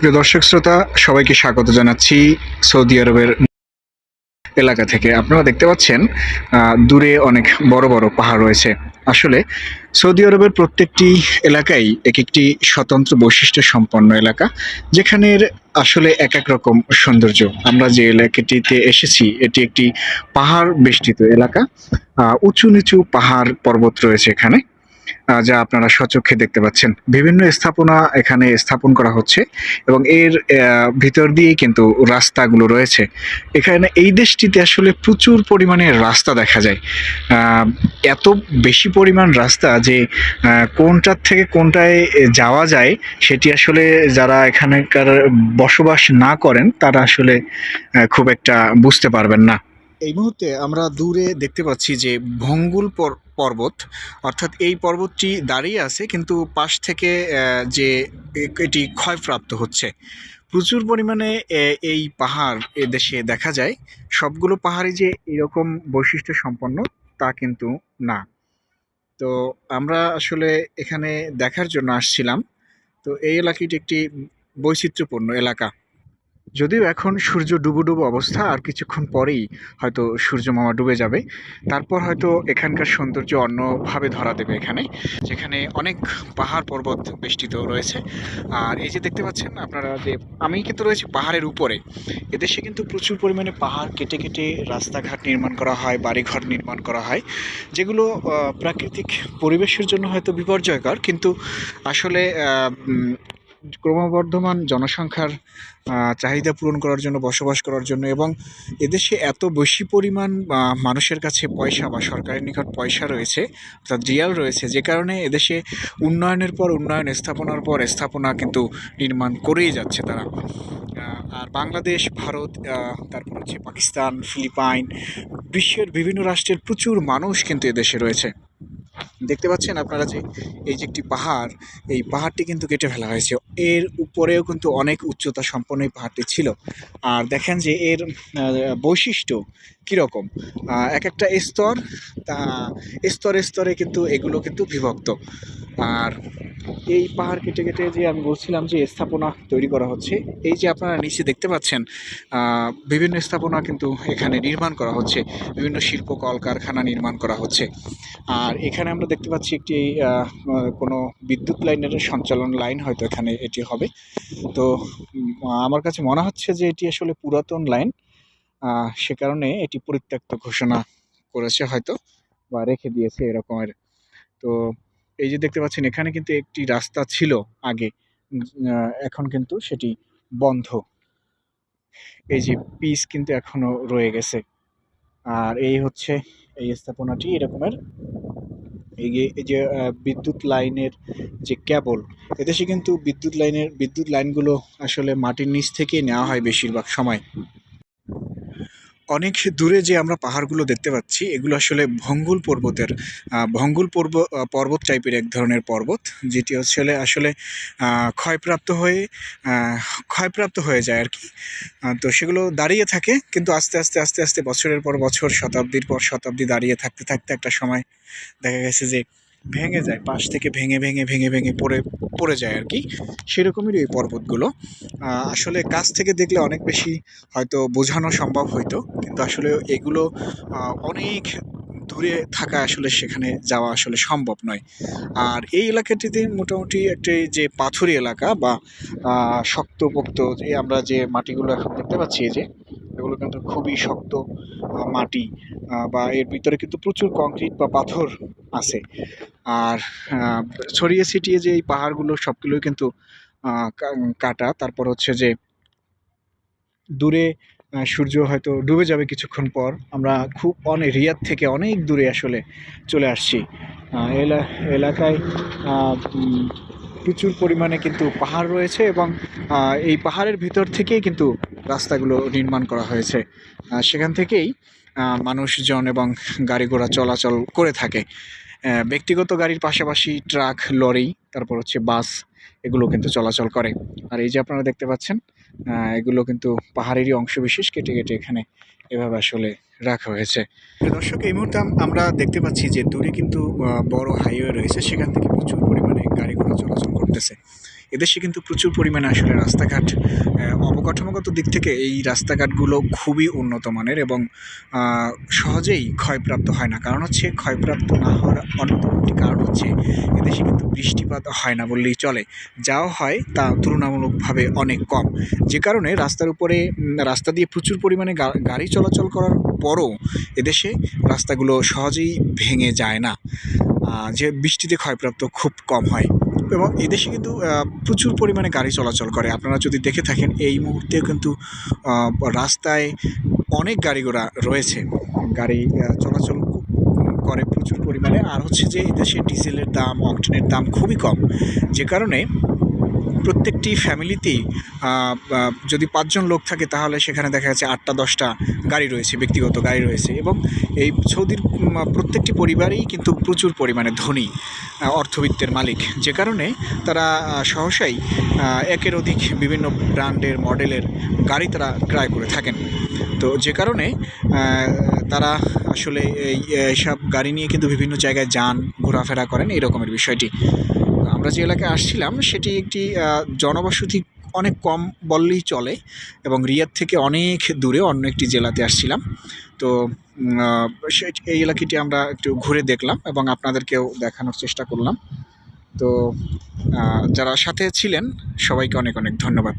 প্রিয় দর্শক শ্রোতা, সবাইকে স্বাগত জানাচ্ছি সৌদি আরবের এলাকা থেকে। আপনারা দেখতে পাচ্ছেন দূরে অনেক বড় বড় পাহাড় রয়েছে। আসলে সৌদি আরবের প্রত্যেকটি এলাকাই এক একটি স্বতন্ত্র বৈশিষ্ট্য সম্পন্ন এলাকা, যেখানের আসলে এক এক রকম সৌন্দর্য। আমরা যে এলাকাটিতে এসেছি, এটি একটি পাহাড় বেষ্টিত এলাকা। উঁচু নিচু পাহাড় পর্বত রয়েছে এখানে। যা আপনারা সচক্ষে দেখতে পাচ্ছেন। বিভিন্ন স্থাপনা এখানে স্থাপন করা হচ্ছে এবং এর ভিতর দিয়েই কিন্তু রাস্তাগুলো রয়েছে। এখানে এই দেশটিতে আসলে প্রচুর পরিমাণে রাস্তা দেখা যায়। এত বেশি পরিমাণ রাস্তা যে কোনটার থেকে কোনটায় যাওয়া যায়, সেটি আসলে যারা এখানকার বসবাস না করেন, তারা আসলে খুব একটা বুঝতে পারবেন না। এই মুহূর্তে আমরা দূরে দেখতে পাচ্ছি যে ভঙ্গুল পর- পর্বত, অর্থাৎ এই পর্বতটি দাঁড়িয়ে আছে, কিন্তু পাশ থেকে যে এটি ক্ষয়প্রাপ্ত হচ্ছে। প্রচুর পরিমাণে এই পাহাড় এ দেশে দেখা যায়। সবগুলো পাহাড়ই যে এরকম বৈশিষ্ট্য সম্পন্ন, তা কিন্তু না। তো আমরা আসলে এখানে দেখার জন্য আসছিলাম। তো এই এলাকাটি একটি বৈচিত্র্যপূর্ণ এলাকা। যদিও এখন সূর্য ডুবো ডুবো অবস্থা, আর কিছুক্ষণ পরেই হয়তো সূর্য মামা ডুবে যাবে। তারপর হয়তো এখানকার সৌন্দর্য অন্যভাবে ধরা দেবে এখানে, যেখানে অনেক পাহাড় পর্বত বেষ্টিত রয়েছে। আর এই যে দেখতে পাচ্ছেন আপনারা যে, আমি কিন্তু রয়েছি পাহাড়ের উপরে। এদেশে কিন্তু প্রচুর পরিমাণে পাহাড় কেটে কেটে রাস্তাঘাট নির্মাণ করা হয়, বাড়িঘর নির্মাণ করা হয়, যেগুলো প্রাকৃতিক পরিবেশের জন্য হয়তো বিপর্যয়কর। কিন্তু আসলে ক্রমবর্ধমান জনসংখ্যার চাহিদা পূরণ করার জন্য, বসবাস করার জন্য এবং এদেশে এত বেশি পরিমাণ মানুষের কাছে পয়সা বা সরকারের নিকট পয়সা রয়েছে, অর্থাৎ রিয়াল রয়েছে, যে কারণে এদেশে উন্নয়নের পর উন্নয়ন, স্থাপনার পর স্থাপনা কিন্তু নির্মাণ করেই যাচ্ছে তারা। আর বাংলাদেশ, ভারত তারপর হচ্ছে পাকিস্তান, ফিলিপাইন, বিশ্বের বিভিন্ন রাষ্ট্রের প্রচুর মানুষ কিন্তু এদেশে রয়েছে। দেখতে পাচ্ছেন আপনারা যে এই যে একটি পাহাড়, এই পাহাড়টি কিন্তু কেটে ফেলা হয়েছে। এর উপরেও কিন্তু অনেক উচ্চতা সম্পন্ন এই পাহাড়টি ছিল। আর দেখেন যে এর বৈশিষ্ট্য কীরকম? এক একটা স্তর, তা স্তরে স্তরে কিন্তু এগুলো কিন্তু বিভক্ত। আর এই পাহাড় কেটে কেটে যে আমি বলছিলাম যে স্থাপনা তৈরি করা হচ্ছে, এই যে আপনারা নিচে দেখতে পাচ্ছেন বিভিন্ন স্থাপনা কিন্তু এখানে নির্মাণ করা হচ্ছে। বিভিন্ন শিল্প কলকারখানা নির্মাণ করা হচ্ছে। আর এখানে আমরা দেখতে পাচ্ছি একটি কোনো বিদ্যুৎ লাইনের সঞ্চালন লাইন হয়তো এখানে এটি হবে। তো আমার কাছে মনে হচ্ছে যে এটি আসলে পুরাতন লাইন। সে কারণে এটি পরিত্যক্ত ঘোষণা করেছে হয়তো বা রেখে দিয়েছে এরকমের। তো, এই যে দেখতে পাচ্ছেন, এখানে কিন্তু একটি রাস্তা ছিল আগে। এখন কিন্তু সেটি বন্ধ। এই যে পিচ কিন্তু এখনও রয়ে গেছে। আর এই হচ্ছে এই স্থাপনাটি এরকমের এই যে বিদ্যুৎ লাইনের যে কেবল এদেশে কিন্তু বিদ্যুৎ লাইনের, বিদ্যুৎ লাইনগুলো আসলে মাটির নিচ থেকেই নেওয়া হয় বেশিরভাগ সময়। অনেক দূরে যে আমরা পাহাড়গুলো দেখতে পাচ্ছি, এগুলো আসলে ভঙ্গুল পর্বতের ভঙ্গুল পর্ব পর্বত টাইপের এক ধরনের পর্বত, যেটি হচ্ছে আসলে ক্ষয়প্রাপ্ত হয়ে ক্ষয়প্রাপ্ত হয়ে যায় আর কি তো সেগুলো দাঁড়িয়ে থাকে, কিন্তু আস্তে আস্তে আস্তে আস্তে বছরের পর বছর, শতাব্দীর পর শতাব্দী দাঁড়িয়ে থাকতে থাকতে একটা সময় দেখা গেছে যে ভেঙে যায়, পাশ থেকে ভেঙে ভেঙে ভেঙে ভেঙে পড়ে পড়ে যায় আর কি। সেরকমই এই পর্বতগুলো। আসলে কাছ থেকে দেখলে অনেক বেশি হয়তো বোঝানো সম্ভব হইতো, কিন্তু আসলে এগুলো অনেক দূরে থাকা আসলে সেখানে যাওয়া আসলে সম্ভব নয়। আর এই এলাকাটিতে মোটামুটি একটি যে পাথুরি এলাকা বা শক্তপোক্ত যে আমরা যে মাটিগুলো এখন দেখতে পাচ্ছি যে, এগুলো কিন্তু খুবই শক্ত মাটি বা এর ভিতরে কিন্তু প্রচুর কংক্রিট বা পাথর আছে। আর ছড়িয়ে ছিটিয়ে যে এই পাহাড়গুলো সবগুলোই কিন্তু কাটা। তারপর হচ্ছে যে, দূরে সূর্য হয়তো ডুবে যাবে কিছুক্ষণ পর। আমরা খুব অনেক রিয়াদ থেকে অনেক দূরে আসলে চলে আসছি। এলা, এলাকায় প্রচুর পরিমাণে কিন্তু পাহাড় রয়েছে এবং এই পাহাড়ের ভিতর থেকেই কিন্তু রাস্তাগুলো নির্মাণ করা হয়েছে। সেখান থেকেই মানুষজন এবং গাড়ি ঘোড়া চলাচল করে থাকে। ব্যক্তিগত গাড়ির পাশাপাশি ট্রাক, লরি, তারপর হচ্ছে বাস, এগুলো কিন্তু চলাচল করে। আর এই যে আপনারা দেখতে পাচ্ছেন এগুলো কিন্তু পাহাড়েরই অংশ বিশেষ, কেটে কেটে এখানে এভাবে আসলে রাখা হয়েছে। দর্শক, এই মুহূর্তে আমরা দেখতে পাচ্ছি যে দূরে কিন্তু বড় হাইওয়ে রয়েছে। সেখান থেকে প্রচুর পরিমাণে গাড়ি ঘোড়া চলাচল করতেছে। এদেশে কিন্তু প্রচুর পরিমাণে আসলে রাস্তাঘাট অবকাঠামোগত দিক থেকে এই রাস্তাঘাটগুলো খুবই উন্নত মানের এবং সহজেই ক্ষয়প্রাপ্ত হয় না। কারণ হচ্ছে ক্ষয়প্রাপ্ত না হওয়ার অন্যতম একটি কারণ হচ্ছে এদেশে কিন্তু বৃষ্টিপাত হয় না বললেই চলে। যাও হয় তা তুলনামূলকভাবে অনেক কম। যে কারণে রাস্তার উপরে রাস্তা দিয়ে প্রচুর পরিমাণে গাড়ি চলাচল করার পরও এদেশে রাস্তাগুলো সহজেই ভেঙে যায় না। যে বৃষ্টিতে ক্ষয়প্রাপ্ত খুব কম হয়। এবং এদেশে কিন্তু প্রচুর পরিমাণে গাড়ি চলাচল করে। আপনারা যদি দেখে থাকেন, এই মুহূর্তে কিন্তু রাস্তায় অনেক গাড়ি ঘোড়া রয়েছে। গাড়ি চলাচল করে প্রচুর পরিমাণে। আর হচ্ছে যে, এদেশে ডিজেলের দাম, অক্টেনের দাম খুবই কম। যে কারণে প্রত্যেকটি ফ্যামিলিতেই যদি পাঁচজন লোক থাকে তাহলে সেখানে দেখা যাচ্ছে আটটা, দশটা গাড়ি রয়েছে, ব্যক্তিগত গাড়ি রয়েছে এবং এই সৌদির প্রত্যেকটি পরিবারেই কিন্তু প্রচুর পরিমাণে ধনী অর্থবিত্তের মালিক। যে কারণে তারা সহসাই একের অধিক বিভিন্ন ব্র্যান্ডের, মডেলের গাড়ি তারা ক্রয় করে থাকেন। তো যে কারণে তারা আসলে এই এইসব গাড়ি নিয়ে কিন্তু বিভিন্ন জায়গায় যান, ঘোরাফেরা করেন, এই রকমের বিষয়টি। আমরা যে এলাকায় আসছিলাম, সেটি একটি জনবসতি অনেক কম বললেই চলে এবং রিয়াদ থেকে অনেক দূরে অন্য একটি জেলাতে আসছিলাম। তো এই এলাকাটি আমরা একটু ঘুরে দেখলাম এবং আপনাদেরকেও দেখানোর চেষ্টা করলাম। তো যারা সাথে ছিলেন, সবাইকে অনেক অনেক ধন্যবাদ।